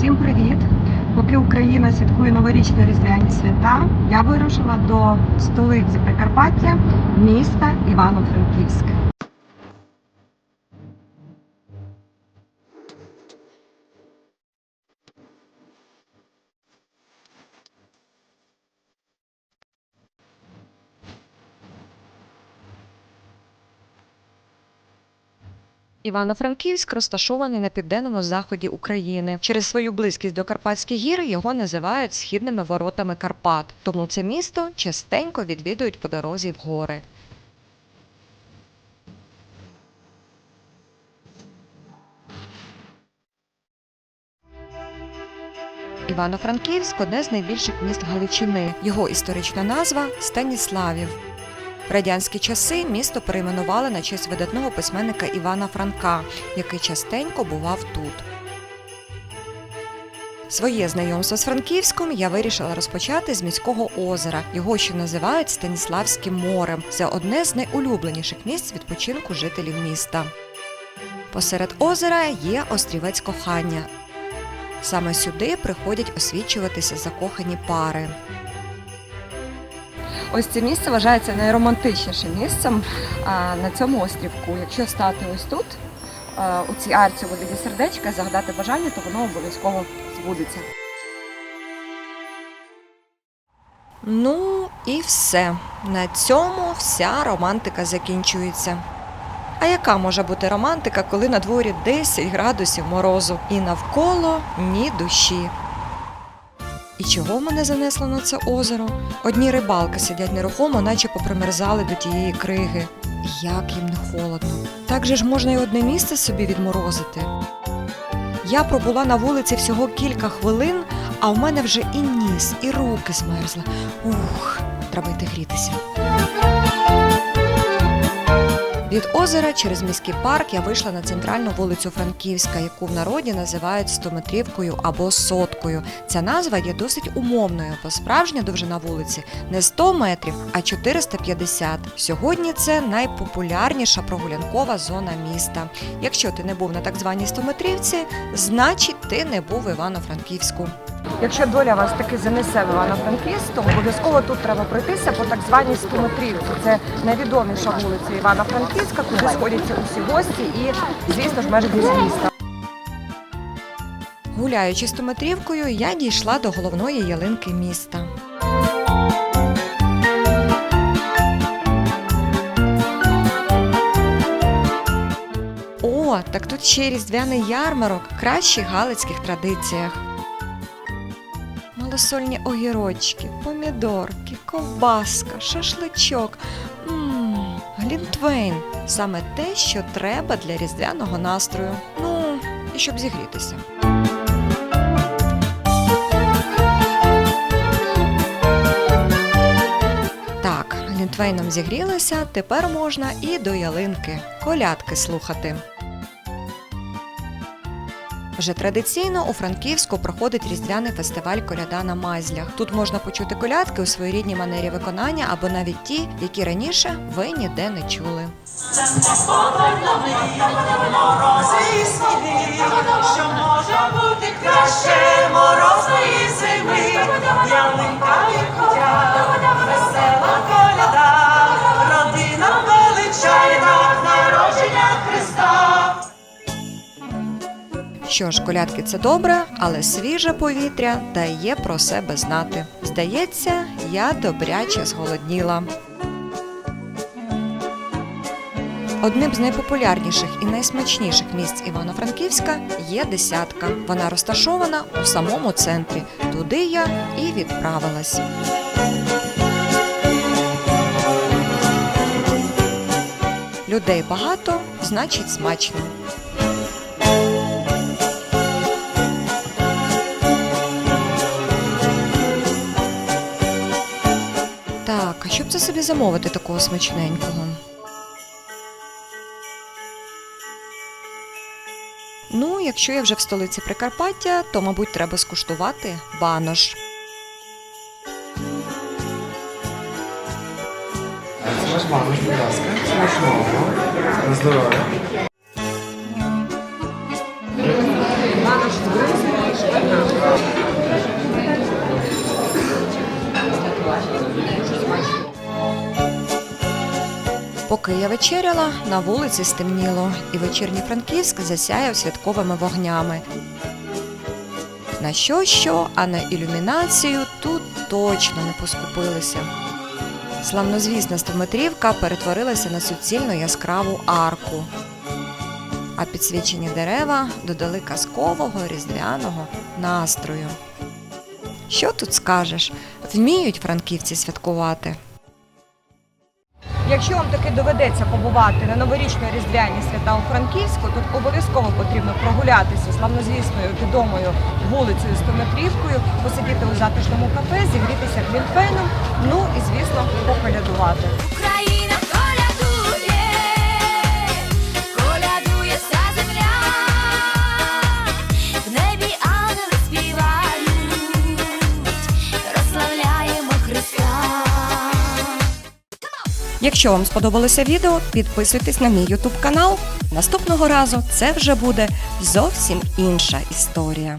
Всім привіт! Поки Україна святкує новорічні різдвяні свята, я вирушила до столиці Прикарпаття, міста Івано-Франківськ. Івано-Франківськ розташований на південному заході України. Через свою близькість до Карпатських гір його називають східними воротами Карпат. Тому це місто частенько відвідують по дорозі в гори. Івано-Франківськ одне з найбільших міст Галичини. Його історична назва Станіславів. Радянські часи місто перейменували на честь видатного письменника Івана Франка, який частенько бував тут. Своє знайомство з Франківськом я вирішила розпочати з міського озера. Його ще називають Станіславським морем. Це одне з найулюбленіших місць відпочинку жителів міста. Посеред озера є острівець кохання. Саме сюди приходять освічуватися закохані пари. Ось це місце вважається найромантичнішим місцем на цьому острівку. Якщо стати ось тут, у цій арці вигляді сердечка, загадати бажання, то воно обов'язково збудеться. Ну і все. На цьому вся романтика закінчується. А яка може бути романтика, коли на дворі 10 градусів морозу і навколо ні душі? І чого мене занесло на це озеро? Одні рибалки сидять нерухомо, наче попримерзали до тієї криги. Як їм не холодно. Так же ж можна й одне місце собі відморозити. Я пробула на вулиці всього кілька хвилин, а в мене вже і ніс, і руки змерзли. Ух, треба йти грітися. Від озера через міський парк я вийшла на центральну вулицю Франківська, яку в народі називають стометрівкою або соткою. Ця назва є досить умовною, бо справжня довжина вулиці не 100 метрів, а 450. Сьогодні це найпопулярніша прогулянкова зона міста. Якщо ти не був на так званій стометрівці, значить ти не був в Івано-Франківську. Якщо доля вас таки занесе в Івано-Франківськ, то обов'язково тут треба пройтися по так званій стометрівці. Це найвідоміша вулиця Івано-Франківська, куди сходяться усі гості і, звісно ж, мешканці міста. Гуляючи стометрівкою, я дійшла до головної ялинки міста. О, так тут ще різдвяний ярмарок кращих галицьких традиціях. Малосольні огірочки, помідорки, ковбаска, шашличок. Мм, глінтвейн саме те, що треба для різдвяного настрою. Ну, і щоб зігрітися. Так, глінтвейном зігрілися, тепер можна і до ялинки, колядки слухати. Вже традиційно у Франківську проходить різдвяний фестиваль коляда на мазлях. Тут можна почути колядки у своєрідній манері виконання або навіть ті, які раніше ви ніде не чули. що може бути краще морозної зими, Що ж, колядки це добре, але свіже повітря дає про себе знати. Здається, я добряче зголодніла. Одним з найпопулярніших і найсмачніших місць Івано-Франківська є десятка. Вона розташована у самому центрі. Туди я і відправилась. Людей багато, значить смачно. Собі замовити такого смачненького? Ну, якщо я вже в столиці Прикарпаття, то, мабуть, треба скуштувати банош. Це ваш мамиш, будь ласка. Смачного. На здоров'я. Банош з Поки я вечеряла, на вулиці стемніло, і вечірній Франківськ засяяв святковими вогнями. На що що, а на ілюмінацію тут точно не поскупилися. Славнозвісна стометрівка перетворилася на суцільну яскраву арку. А підсвічені дерева додали казкового різдвяного настрою. Що тут скажеш? Вміють франківці святкувати. Якщо вам таки доведеться побувати на новорічній різдвяні свята у Франківську, то обов'язково потрібно прогулятися славнозвісною відомою вулицею Стометрівкою, посидіти у затишному кафе, зігрітися глінтвейном, ну і звісно поколядувати. Якщо вам сподобалося відео, підписуйтесь на мій YouTube канал. Наступного разу це вже буде зовсім інша історія.